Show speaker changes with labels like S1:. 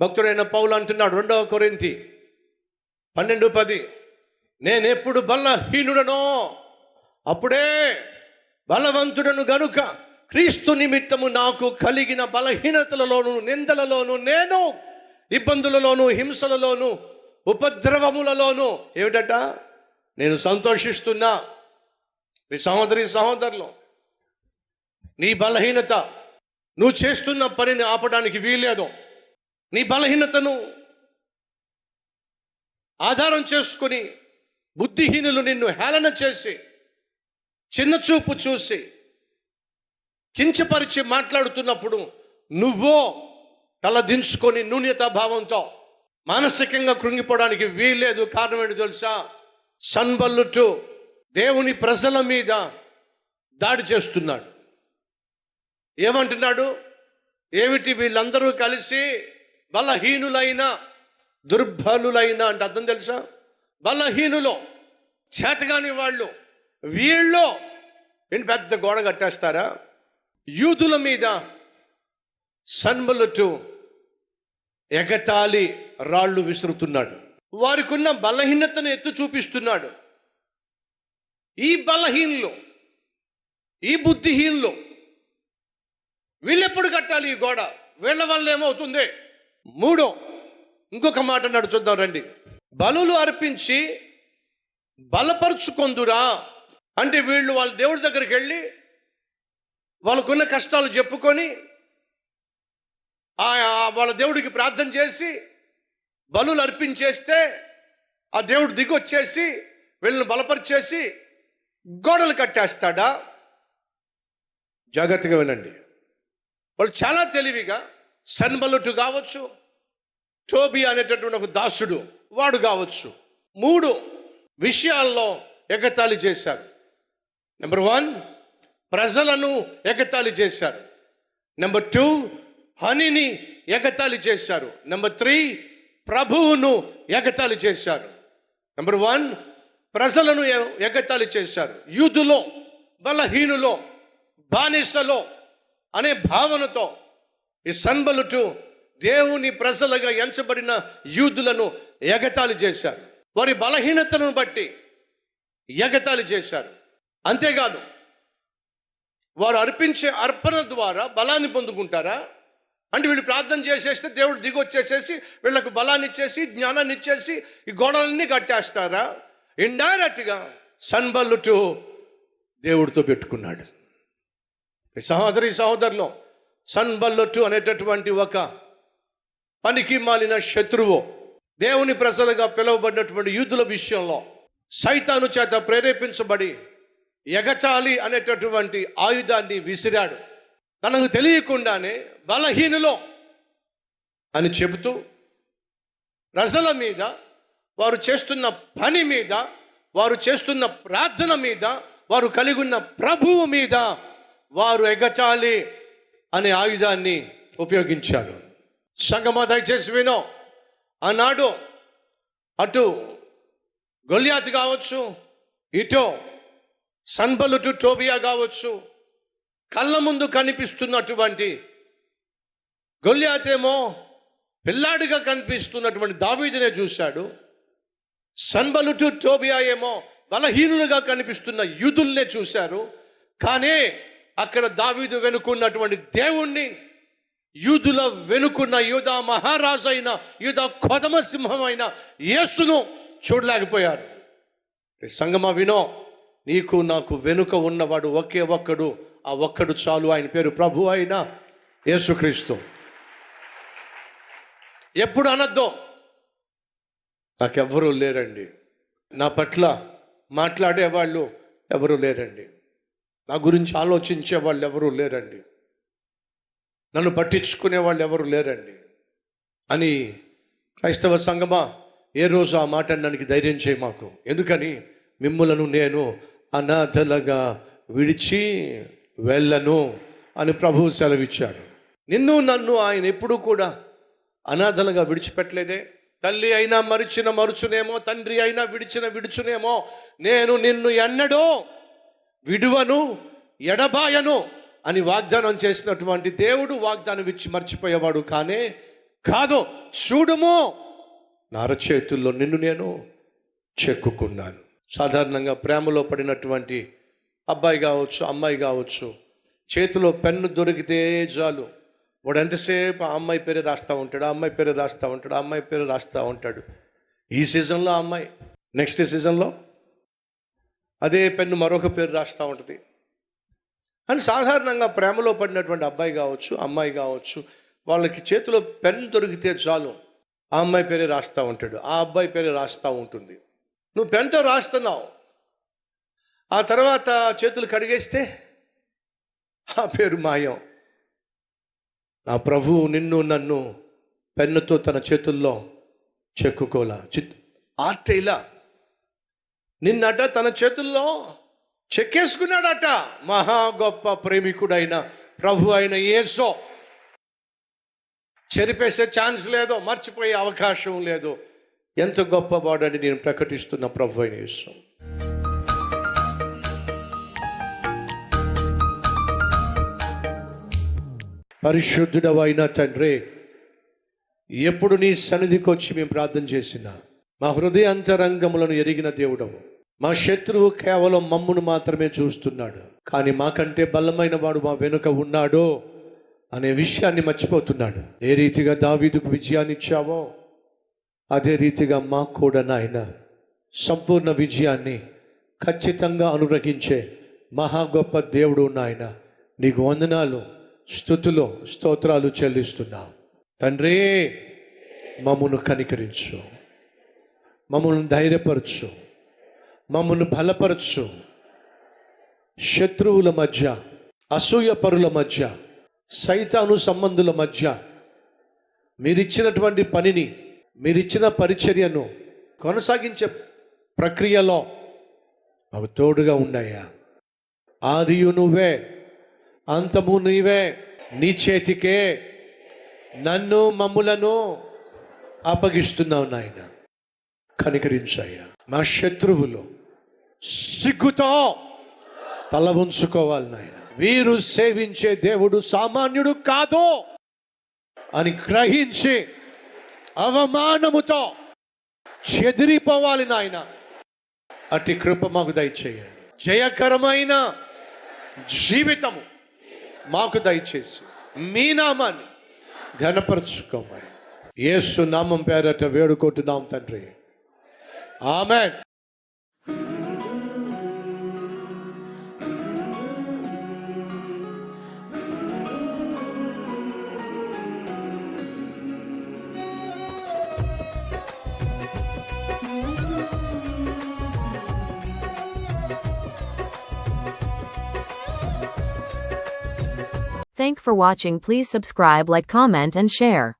S1: భక్తుడైన పౌలు అంటున్నాడు రెండవ కొరింతి పన్నెండు పది. నేనెప్పుడు బలహీనుడనో అప్పుడే బలవంతుడను గనుక క్రీస్తు నిమిత్తము నాకు కలిగిన బలహీనతలలోను నిందలలోను నేను ఇబ్బందులలోను హింసలలోను ఉపద్రవములలోను ఏమిటట? నేను సంతోషిస్తున్నా. మీ సహోదరి సహోదరులు నీ బలహీనత నువ్వు చేస్తున్న పనిని ఆపడానికి వీలేదు నీ బలహీనతను ఆధారం చేసుకుని బుద్ధిహీనులు నిన్ను హేళన చేసి చిన్న చూపు చూసి కించపరిచి మాట్లాడుతున్నప్పుడు నువ్వో తల దించుకొని భావంతో మానసికంగా కృంగిపోవడానికి వీల్లేదు. కారణం ఏంటి తెలుసా? సన్బల్లుటు దేవుని ప్రజల మీద దాడి చేస్తున్నాడు. ఏమంటున్నాడు? ఏమిటి వీళ్ళందరూ కలిసి బలహీనులైన దుర్బలులైన అంటే అర్థం తెలుసా? బలహీనులో చేతగాని వాళ్ళు వీళ్ళు ఏంటి పెద్ద గోడ కట్టేస్తారా? యూదుల మీద సన్బలుటు ఎగతాళి రాళ్ళు విసురుతున్నాడు. వారికి ఉన్న బలహీనతను ఎత్తు చూపిస్తున్నాడు. ఈ బలహీనులు ఈ బుద్ధిహీనులు వీళ్ళెప్పుడు కట్టాలి ఈ గోడ? వీళ్ళ వల్ల ఏమవుతుంది? మూడో ఇంకొక మాట అన్నాడు చూద్దాం రండి. బలులు అర్పించి బలపరుచుకొందురా. అంటే వీళ్ళు వాళ్ళ దేవుడి దగ్గరికి వెళ్ళి వాళ్ళకున్న కష్టాలు చెప్పుకొని ఆ ఆ వాళ్ళ దేవుడికి ప్రార్థన చేసి బలులు అర్పించేస్తే ఆ దేవుడు దిగొచ్చేసి వీళ్ళని బలపరిచేసి గోడలు కట్టేస్తాడా? జాగ్రత్తగా వినండి. వాళ్ళు చాలా తెలివిగా సన్బలుటు కావచ్చు టోబి అనేటటువంటి ఒక దాసుడు వాడు కావచ్చు. మూడు విషయాల్లో ఎగతాళి చేశారు. నెంబర్ వన్ ప్రజలను ఎగతాళి చేశారు. నెంబర్ టూ హనిని ఎగతాళి చేశారు. నెంబర్ త్రీ ప్రభువును ఎగతాళి చేశారు. నెంబర్ వన్ ప్రజలను ఎగతాళి చేశారు. యూదులో బలహీనులో బానిసలో అనే భావనతో ఈ సన్బలుటు దేవుని ప్రజలుగా ఎంచబడిన యూదులను ఎగతాళి చేశారు. వారి బలహీనతను బట్టి ఎగతాళి చేశారు. అంతేకాదు వారు అర్పించే అర్పణ ద్వారా బలాన్ని పొందుకుంటారా? అంటే వీళ్ళు ప్రార్థన చేసేస్తే దేవుడు దిగి వచ్చేసేసి వీళ్ళకు బలాన్ని ఇచ్చేసి జ్ఞానాన్ని ఇచ్చేసి ఈ గోడలన్నీ కట్టేస్తారా? ఇండైరెక్ట్గా సన్బల్లుటు దేవుడితో పెట్టుకున్నాడు. ఈ సహోదరి సహోదరులు సన్బల్లొట్టు అనేటటువంటి ఒక పనికి మాలిన శత్రువు. దేవుని ప్రజలుగా పిలువబడినటువంటి యూదుల విషయంలో సైతాను చేత ప్రేరేపించబడి ఎగచాలి అనేటటువంటి ఆయుధాన్ని విసిరాడు. తనకు తెలియకుండానే బలహీనులో అని చెబుతూ ప్రజల మీద వారు చేస్తున్న పని మీద వారు చేస్తున్న ప్రార్థన మీద వారు కలిగి ఉన్న ప్రభువు మీద వారు ఎగచాలి అనే ఆయుధాన్ని ఉపయోగించాడు. సంగమా దయచేసి వినో. ఆనాడు అటు గొలియాత్ కావచ్చు ఇటో సన్బలుటు టోబియా కావచ్చు కళ్ళ ముందు కనిపిస్తున్నటువంటి గొల్యాతేమో పిల్లాడిగా కనిపిస్తున్నటువంటి దావీదునే చూశాడు. సన్బలుటు టోబియా ఏమో బలహీనులుగా కనిపిస్తున్న యూదుల్నే చూశారు. కానీ అక్కడ దావీదు వెనుకున్నటువంటి దేవుణ్ణి యూదుల వెనుకున్న యూదా మహారాజు అయిన యూదా కొదమ సింహమైన యేసును చూడలేకపోయారు. సంగమ వినో నీకు నాకు వెనుక ఉన్నవాడు ఒకే ఒక్కడు ఆ ఒక్కడు చాలు ఆయన పేరు ప్రభు అయిన యేసుక్రీస్తు. ఎప్పుడు అనద్దో? నాకెవ్వరూ లేరండి. నా పట్ల మాట్లాడేవాళ్ళు ఎవరు లేరండి. నా గురించి ఆలోచించే వాళ్ళు ఎవరూ లేరండి. నన్ను పట్టించుకునే వాళ్ళు ఎవరు లేరండి. అని క్రైస్తవ సంగమా ఏ రోజు ఆ మాట నన్ను ధైర్యం చేయ మాకు. ఎందుకని? మిమ్ములను నేను అనాథలుగా విడిచి వెళ్ళను అని ప్రభువు సెలవిచ్చాడు. నిన్ను నన్ను ఆయన ఎప్పుడూ కూడా అనాథలుగా విడిచిపెట్టలేదే. తల్లి అయినా మరిచిన మరుచునేమో తండ్రి అయినా విడిచిన విడుచునేమో నేను నిన్ను ఎన్నడో విడువను ఎడబాయను అని వాగ్దానం చేసినటువంటి దేవుడు వాగ్దానం ఇచ్చి మర్చిపోయేవాడు కానే కాదు. చూడుము నా అరచేతుల్లో నిన్ను నేను చెక్కుకున్నాను. సాధారణంగా ప్రేమలో పడినటువంటి అబ్బాయి కావచ్చు అమ్మాయి కావచ్చు చేతిలో పెన్ను దొరికితే చాలు. వాడు ఎంతసేపు ఆ అమ్మాయి పేరు రాస్తూ ఉంటాడు ఆ అమ్మాయి పేరు రాస్తూ ఉంటాడు ఆ అమ్మాయి పేరు రాస్తూ ఉంటాడు. ఈ సీజన్లో అమ్మాయి నెక్స్ట్ సీజన్లో అదే పెన్ను మరొక పేరు రాస్తూ ఉంటుంది. అని సాధారణంగా ప్రేమలో పడినటువంటి అబ్బాయి కావచ్చు అమ్మాయి కావచ్చు వాళ్ళకి చేతిలో పెన్ దొరికితే చాలు ఆ అమ్మాయి పేరే రాస్తూ ఉంటాడు ఆ అబ్బాయి పేరే రాస్తూ ఉంటుంది. నువ్వు పెన్తో రాస్తున్నావు. ఆ తర్వాత చేతులు కడిగేస్తే ఆ పేరు మాయం. నా ప్రభువు నిన్ను నన్ను పెన్నుతో తన చేతుల్లో చెక్కుకోలా. చిత్ ఆర్ట్ నిన్నట తన చేతుల్లో చెక్కేసుకున్నాడట. మహా గొప్ప ప్రేమికుడైన ప్రభు అయిన ఏసో చెరిపేసే ఛాన్స్ లేదు మర్చిపోయే అవకాశం లేదు. ఎంత గొప్ప వాడని నేను ప్రకటిస్తున్న ప్రభు అయిన యేసు. పరిశుద్ధుడవైన తండ్రి ఎప్పుడు నీ సన్నిధికి వచ్చి మేము ప్రార్థన చేసినా మా హృదయ అంతరంగములను ఎరిగిన దేవుడవు. మా శత్రువు కేవలం మమ్మును మాత్రమే చూస్తున్నాడు కానీ మాకంటే బలమైన వాడు మా వెనుక ఉన్నాడు అనే విషయాన్ని మర్చిపోతున్నాడు. ఏ రీతిగా దావీదుకు విజయాన్ని ఇచ్చావో అదే రీతిగా మాకు కూడా నాయన సంపూర్ణ విజయాన్ని ఖచ్చితంగా అనుగ్రహించే మహా గొప్ప దేవుడు నాయన. నీకు వందనాలు స్థుతులు స్తోత్రాలు చెల్లిస్తున్నాం. తండ్రి మమ్మను కనికరించు మమ్మల్ని ధైర్యపరచు. మమ్మల్ని బలపరచు. శత్రువుల మధ్య అసూయ పరుల మధ్య సైతాను సంబంధుల మధ్య మీరిచ్చినటువంటి పనిని మీరిచ్చిన పరిచర్యను కొనసాగించే ప్రక్రియలో అవి తోడుగా ఉన్నాయా ఆదియు నువ్వే అంతము నీవే నీ చేతికే నన్ను మమ్ములను అప్పగిస్తున్నావు నాయన. కనికరించాయా మా శత్రువులు సిగ్గుతో తల ఉంచుకోవాలి నాయన. వీరు సేవించే దేవుడు సామాన్యుడు కాదు అని గ్రహించి అవమానముతో చెదిరిపోవాలి నాయన. అట్టి కృప మాకు దయచేయండి. జయకరమైన జీవితము మాకు దయచేసి మీ నామాన్ని ఘనపరచుకోమని. ఏసు నామం పేరట వేడుకుంటున్నాం తండ్రి. Amen.
S2: Thank for watching please subscribe like comment and share.